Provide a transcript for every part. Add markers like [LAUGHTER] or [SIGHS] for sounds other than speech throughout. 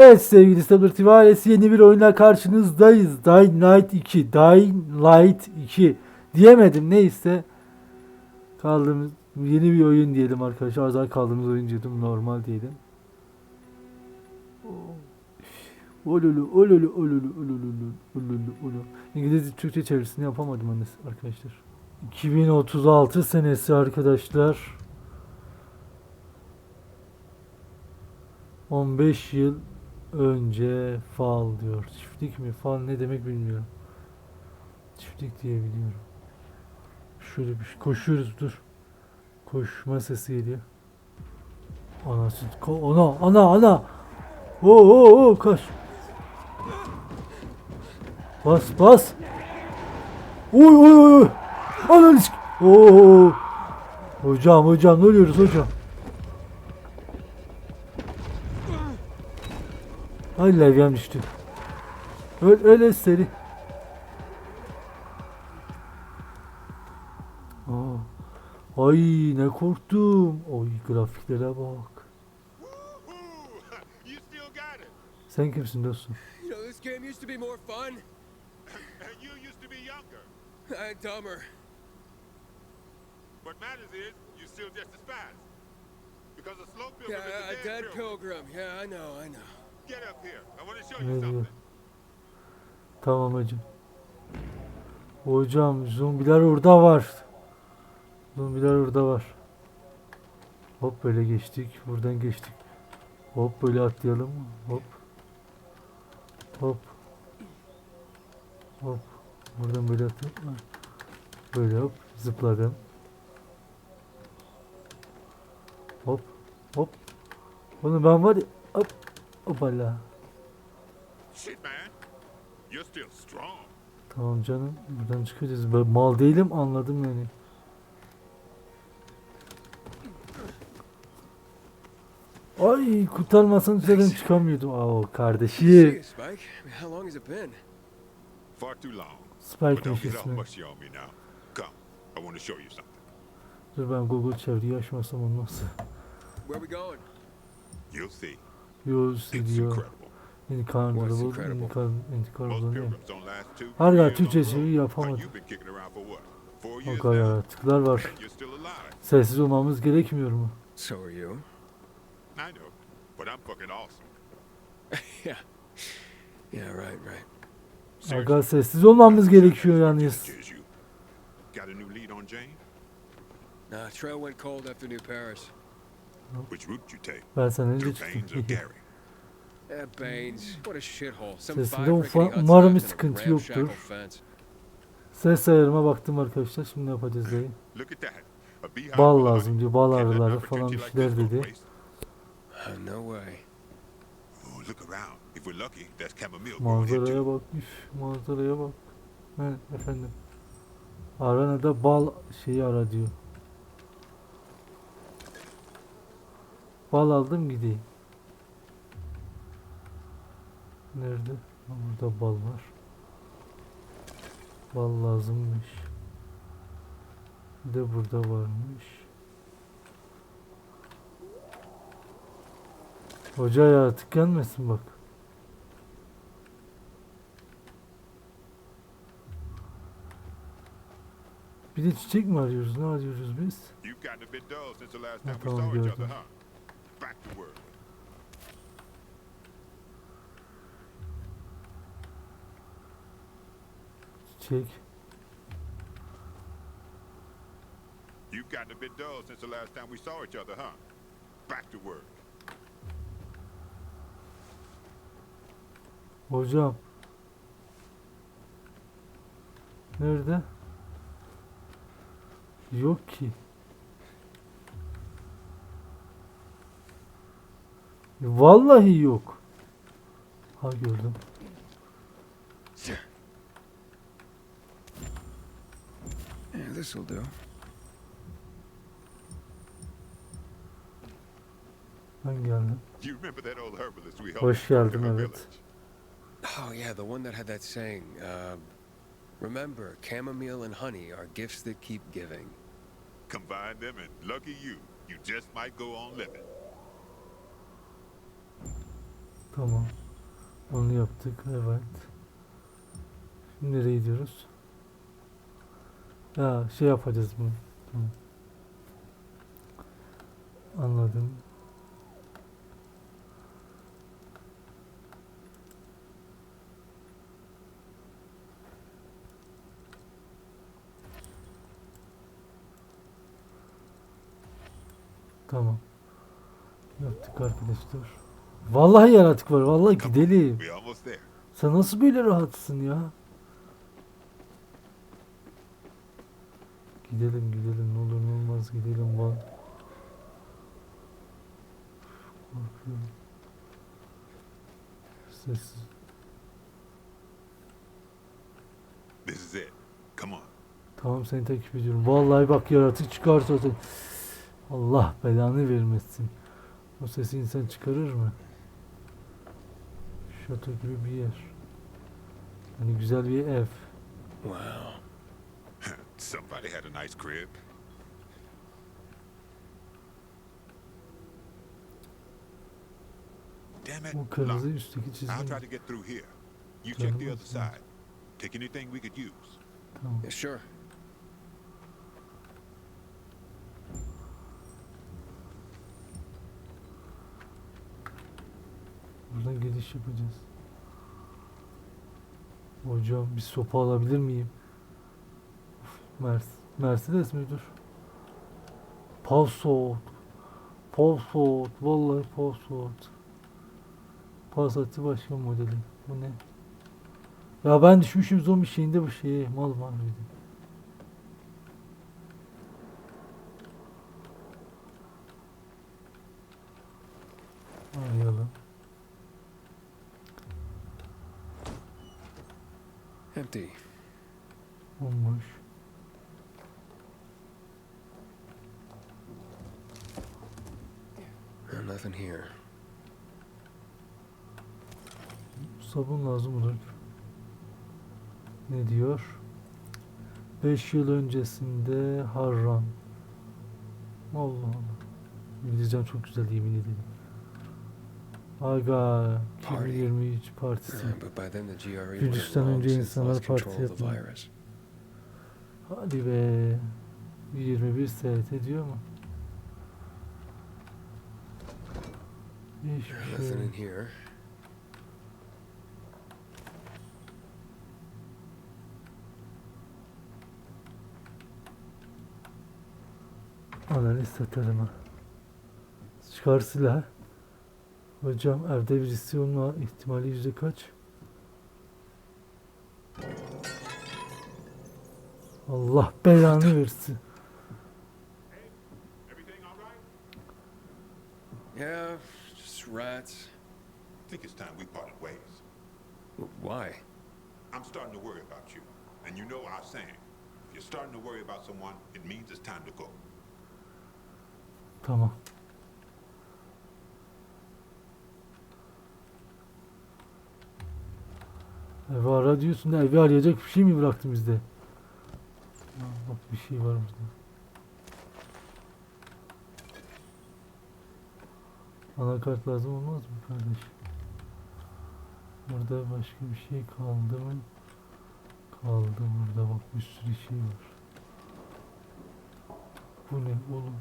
Evet sevgili Stabler TV ailesi yeni bir oyunla karşınızdayız. Dying Light 2. Dying Light 2. Diyemedim neyse. Kaldığımız yeni bir oyun diyelim arkadaşlar. Az daha kaldığımız oyun diyordum. Normal diyelim. Olulu olulu olulu olulu olulu olulu. İngilizce Türkçe çevirisini yapamadım arkadaşlar. 2036 senesi arkadaşlar. 15 yıl önce fal diyor. Çiftlik mi? Fal ne demek bilmiyorum. Çiftlik diye biliyorum. Şöyle bir şey. Koşuyoruz dur. Koşma sesi geliyor. Anası. ko- Ana ana ana. Oo oo oo kaç. Bas bas. Oy oy oy. sik- Oo. Hocam hocam ne oluyoruz hocam? Ay levyem düştü. Öyle, öyle seri. Aa. Ay ne korktum. Oy grafiklere bak. you still got it. Sen kimsin dostum? You know, this game used to be more fun And [COUGHS] you used to be younger. and dumber. What matters is you're still just as fast. Because a slow pilgrim Yeah, is a a dead pilgrim. pilgrim. Yeah, I know, I know. Something. Tamam hocam. Hocam zombiler orada var. Zombiler orada var. Hop böyle geçtik. Buradan geçtik. Hop böyle atlayalım. Hop. Hop. Hop. Buradan böyle atlayalım. Böyle hop zıpladım. Hop. Hop. Oğlum ben var ya. Hop. Hopala. Shit, man. You're still strong. Tamam canım. Buradan çıkacağız. Ben mal değilim anladım yani. Ay kurtarmasan üzerinden çıkamıyordum. Aa See kardeşi. you, Spike. I mean, How long has it been? Far too long. But Spike'miş ismi. mushy on me now. Come. I want to show you something. Dur ben Google çeviriyi açmasam olmaz. Where we going? You'll see. Yo It's diyor. incredible. İncredible? Hala Türkçe çeviri yapamadım. O kadar yaratıklar var. Sessiz olmamız gerekmiyor mu? So are you. I know. But I'm fucking awesome. [LAUGHS] yeah. Yeah, right, right. Aga sessiz olmamız gerekiyor yalnız. Got a new lead on Jane? Nah, trail went cold after New Paris. Which route you take? Ben sana önce? Eh. Some Sesinde five ufa- umarım a sıkıntı yoktur. Ses ayarıma baktım arkadaşlar. Şimdi yapacağız dayı. Bal lazım diyor. Bal arıları falan bir şeyler dedi. Uh. Oh, look around. If we're lucky, there's chamomile growing here Manzaraya bak. Üf, manzaraya bak. He, efendim. Arana'da bal şeyi ara diyor. Bal aldım gideyim. Nerede? Burada bal var. Bal lazımmış. Bir de burada varmış. Hoca ya gelmesin bak. Bir de çiçek mi arıyoruz? Ne arıyoruz biz? Ha, tamam, gördüm. Back to work. Çiçek. You've gotten a bit dull since the last time we saw each other, huh? Back to work. Hocam. Nerede? Yok ki. Vallahi yok. Ha gördüm. Yeah, this'll do. Ben geldim. You remember that old herbalist we helped Hoş geldin evet. Oh, yeah, the one that had that saying. Uh, remember, chamomile and honey are gifts that keep giving. Combine them and lucky you, you just might go on living. Tamam. Onu yaptık. Evet. Şimdi nereye gidiyoruz? Ya şey yapacağız bunu. Tamam. Anladım. Tamam. Yaptık arkadaşlar. Vallahi yaratık var. Vallahi gidelim. Sen nasıl böyle rahatsın ya? Gidelim gidelim ne olur ne olmaz gidelim van. Korkuyorum. Sessiz. This is it. Come on. Tamam seni takip ediyorum. Vallahi bak yaratık çıkarsa sen... Allah belanı vermesin. O sesi insan çıkarır mı? Şato gibi bir yer. Hani güzel bir ev. Wow. [LAUGHS] Somebody had a nice crib. Damn it. Lock. kırmızı üstteki I'll çizgi. try to get through here. You check the other side. Take anything we could use. Tamam. Yeah, sure. Buradan giriş yapacağız. Hocam bir sopa alabilir miyim? Mers Mercedes müdür? Passat. Passat. Vallahi Passat. Passat'ı başka modeli. Bu ne? Ya ben düşmüşüm zombi şeyinde bu şeye. Mal mal bir de. Arayalım. Empty. Olmuş. Nothing here. Sabun lazım olur. Ne diyor? 5 yıl öncesinde Harran. Allah Allah. İngilizcem çok güzel yemin ederim. Aga Party. 2023 partisi. Have Virüsten önce insanlar parti yapmıyor. Hadi be. 21 ST diyor mu? Hiçbir şey. Ananı satarım ha. Çıkar silah. Hocam evde birisi olma ihtimali yüzde kaç? Allah belanı versin. Yeah, just rats. I think it's time we parted ways. Why? I'm starting to worry about you. And you know our saying. If you're starting to worry about someone, it means it's time to go. Tamam. Evi ara diyorsun da evi arayacak bir şey mi bıraktın bizde? Bak bir şey var burada. Anakart lazım olmaz mı kardeş? Burada başka bir şey kaldı mı? Kaldı burada bak bir sürü şey var. Bu ne oğlum?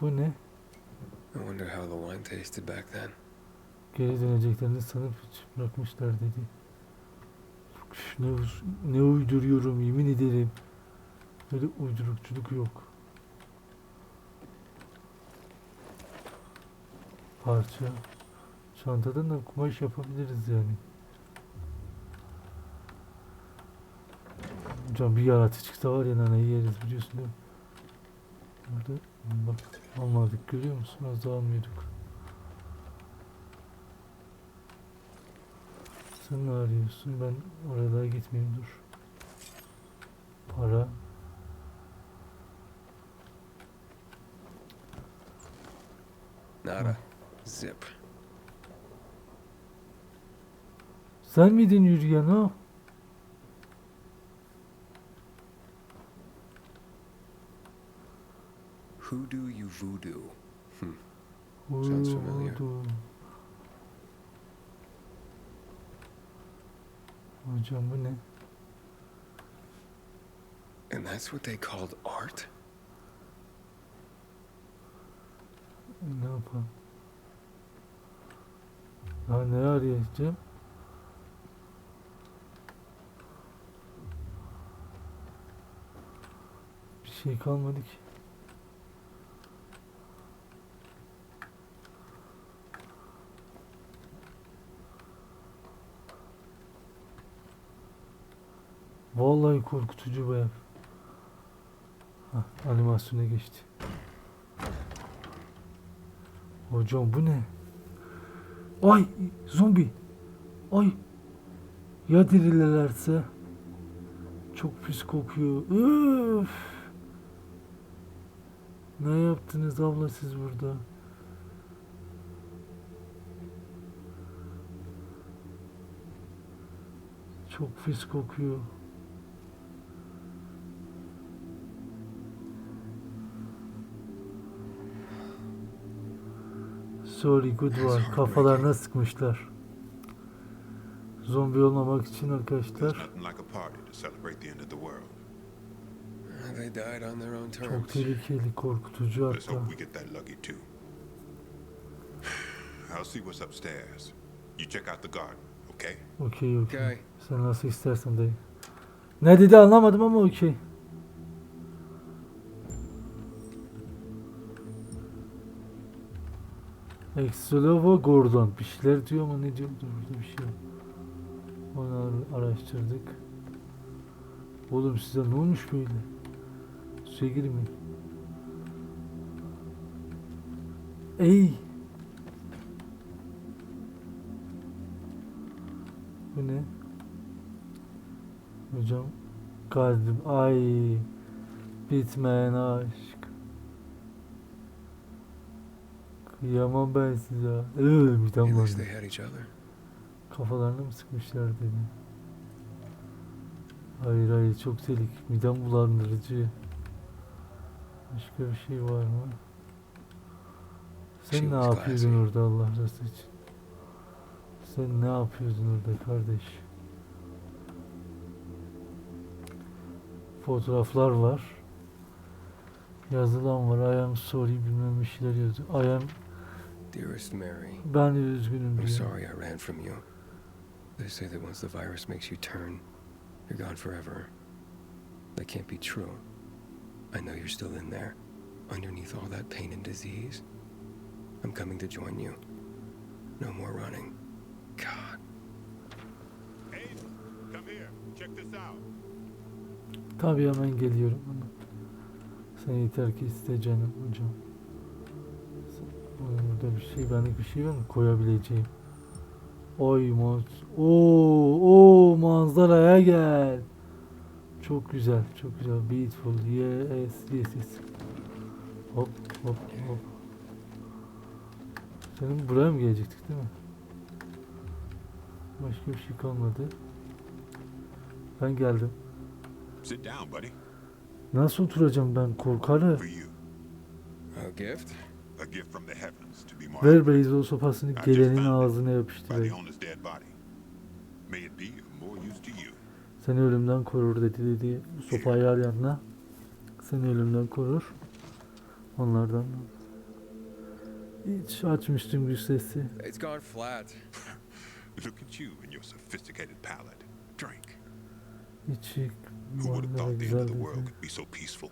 Bu ne? I wonder how the wine tasted back then. Geri döneceklerini sanıp bırakmışlar dedi. Ne, ne uyduruyorum yemin ederim. Böyle uydurukçuluk yok. Parça. Çantadan da kumaş yapabiliriz yani. Hocam bir yaratıcı çıksa var ya nanayı yeriz biliyorsun değil mi? Burada bak almadık görüyor musun? Az daha almıyorduk. Sen ne arıyorsun? Ben oraya gitmeyeyim dur. Para. Nada. Zip. Sen miydin yürüyen o? Hoodoo you voodoo. Hmm. Sounds familiar. Uyudu. Hocam bu ne? And that's what they called art? Ne yapalım? Ya ne arayacağım? Bir şey kalmadı ki. Vallahi korkutucu. Hah, animasyona geçti. Hocam bu ne? Ay zombi. Ay. Ya dirilerlerse? Çok pis kokuyor. Üf. Ne yaptınız abla siz burada? Çok pis kokuyor. Sorry goodbye. Kafalarına sıkmışlar. Zombi olmamak için arkadaşlar çok tehlikeli, korkutucu hatta. [SIGHS] I'll see what's upstairs. You check out the garden, okay? Okey okey. Okay. Sen nasıl istersen dayı. Ne dedi anlamadım ama okey. Exolova Gordon bir şeyler diyor ama ne diyor? Dur burada bir şey yok. Onu ar- araştırdık. Oğlum size ne olmuş böyle? Suya girmeyin. Ey! Bu ne? Hocam kalbim ay bitmeyen aşk. Kıyamam ben size. Iıı At midem other. Kafalarını mı sıkmışlar dedi. Hayır hayır çok tehlikeli. Midem bulandırıcı. Başka bir şey var mı? Sen She ne yapıyordun orada Allah rızası için? Sen ne yapıyordun orada kardeş? Fotoğraflar var. Yazılan var. I am sorry bilmem bir şeyler yazıyor. I am Dearest Mary, ben üzgünüm I'm diyor. sorry I ran from you. They say that once the virus makes you turn, you're gone forever. That can't be true. I know you're still in there, underneath all that pain and disease. I'm coming to join you. No more running. God. Aiden, come here. Check this out. Tabii hemen geliyorum. Sen yeter ki iste canım hocam. Burada bir şey, benlik bir şey var mı? Koyabileceğim. Oy maz. Oo, oo manzaraya gel. Çok güzel, çok güzel. Beautiful. Yes, yes, yes. Hop, hop, hop. Senin buraya mı gelecektik değil mi? Başka bir şey kalmadı. Ben geldim. Sit down, buddy. Nasıl oturacağım ben korkarım. A gift? a gift from the marked Ver beyzbol sopasını just gelenin ağzına by the yapıştırayım. owner's dead body. May it be of more use to you. Seni ölümden korur dedi dedi. Sopayı al yanına. Seni ölümden korur. Onlardan. Hiç açmıştım güç sesi. It's gone flat. Look at you and your sophisticated palate. Drink. İçi Who would have thought the end of the world could be so peaceful?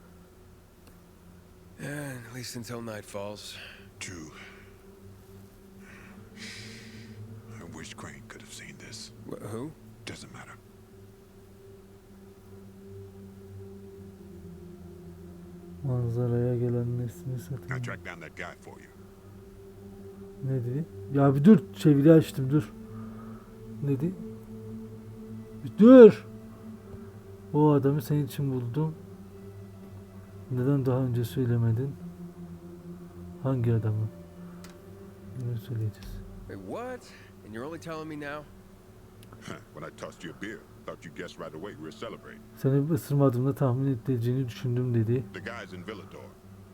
And at least until night falls. True. I wish Crane could have seen this. Wh- who? Doesn't matter. Manzaraya gelen nesini I satın. tracked down that guy for you. Ne dedi? Ya bir dur. Çeviri açtım dur. Ne dedi? Bir dur. O adamı senin için buldum. Neden daha önce söylemedin? Hangi adamı? Ne söyleyeceğiz? Wait, what? And you're only telling me now? when I tossed you a beer, thought you guessed right away we were celebrating. Seni ısırmadığımda tahmin edileceğini düşündüm dedi. The guy's in Villador.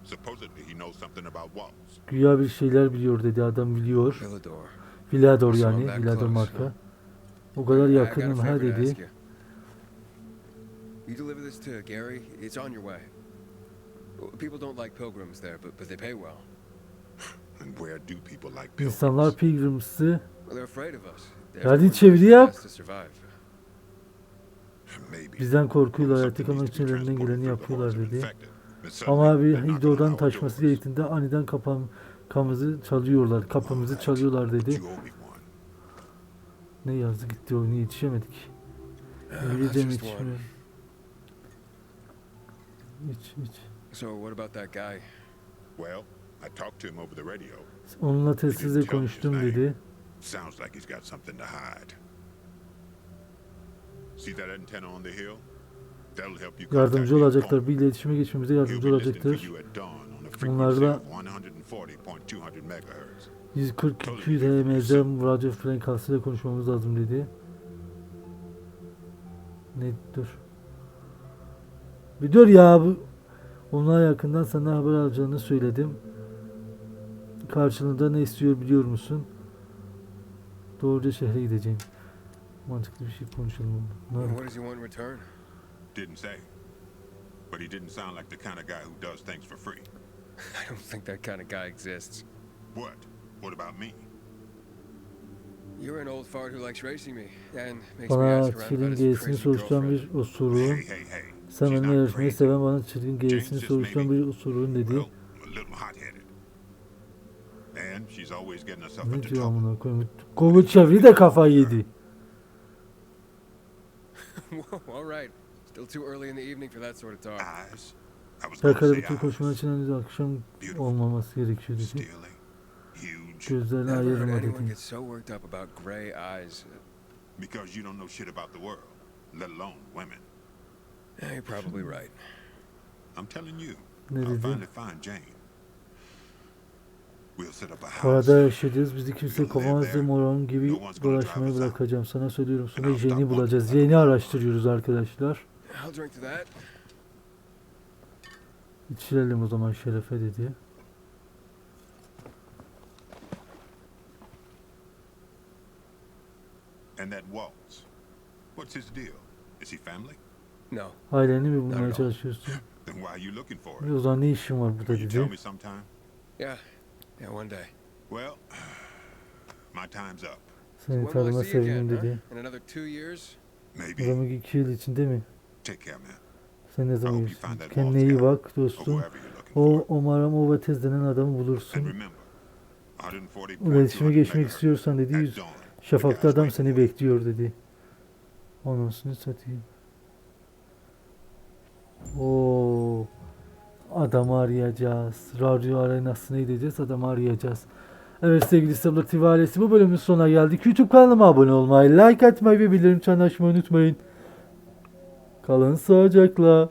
Supposedly he knows something about Waltz. Güya bir şeyler biliyor dedi adam biliyor. Villador. Villador yani. Villador marka. O kadar yakınım ha dedi. You deliver this to Gary. It's on your way. People don't like pilgrims there, but but they pay well. And where do people like pilgrims? İnsanlar pilgrimsi Well, they're afraid of us. Hadi çeviri yap. bizden korkuyla hayatta Something kalmak needs to için ellerinden geleni yapıyorlar dedi. Ama bir our taşması gerektiğinde aniden kamızı çalıyorlar. Kapımızı çalıyorlar dedi. Ne yazdı gitti oyunu yetişemedik. Uh, İngilizcem one. yetişmiyor. Hiç hiç. So what about that guy? Well, I talked to him over the radio. Onunla telsizle konuştum dedi. Sounds like he's got something to hide. See that antenna on the hill? That'll help you Yardımcı olacaklar. Bir iletişime geçmemize yardımcı olacaktır. you at dawn on a frequency Onlarla- of 140.200 megahertz. 142 HMZ radyo frekansıyla konuşmamız lazım dedi. Ne dur. Bir dur ya bu. Onlar yakından sana haber alacağını söyledim. Karşılığında ne istiyor biliyor musun? Doğruca şehre gideceğim. Mantıklı bir şey konuşalım. Ne What does he want in return? Didn't say. But he didn't sound like the kind of guy who does things for free. [LAUGHS] I don't think that kind of guy exists. What? What about me? You're an old fart who likes racing me and makes me ask around about his crazy girlfriend. bir osuruğun. Hey, hey, hey. Sen not yarışmayı seven bana çirkin gerisini soruşturan bir osuruğun dedi. Well, a little hot-headed. And she's always getting Ne into diyor trouble. amına koyayım? Google çeviri de kafayı yedi. [LAUGHS] Whoa, all right. Still too early in the evening for that sort of talk. Eyes. I was say bütün koşmalar eyes. için henüz akşam olmaması gerekiyor dedi. Steely. Huge. Gözlerini Never heard ayırma anyone dedi. get so worked up about gray eyes. Because you don't know shit about the world, let alone women. Yeah, you're probably [LAUGHS] right. I'm telling you, Ne I'll dedi? finally find Jane. We'll set up a house. Parada yaşayacağız. Bizi kimse kovamaz ve moron gibi dolaşmayı bırakacağım. Sana söylüyorum. Sonra Jen'i bulacağız. Jen'i araştırıyoruz arkadaşlar. İçirelim o zaman şerefe dedi. And that Waltz. What's his deal? Is he family? No. Aileni mi bulmaya çalışıyorsun? Then why are you looking for him? O zaman ne işin var burada dedi. Yeah. Yeah, one day. Well, [SIGHS] my time's up. Seni tanıma see you sevindim huh? dedi. In another two years? Maybe. Adamı iki yıl içinde mi? Take care, man. Sen ne zaman görürsün? Kendine iyi bak Or dostum. whoever you're looking O umarım o Vatez denen adamı bulursun. remember, 140 İletişime geçmek istiyorsan dedi. Yüz, şafakta adam seni bekliyor dedi. Anasını satayım. Oo. Adamı arayacağız. Radyo arenasına gideceğiz. Adamı arayacağız. Evet sevgili Sabır TV ailesi bu bölümün sonuna geldik. YouTube kanalıma abone olmayı, like atmayı ve bildirim çanını açmayı unutmayın. Kalın sağlıcakla.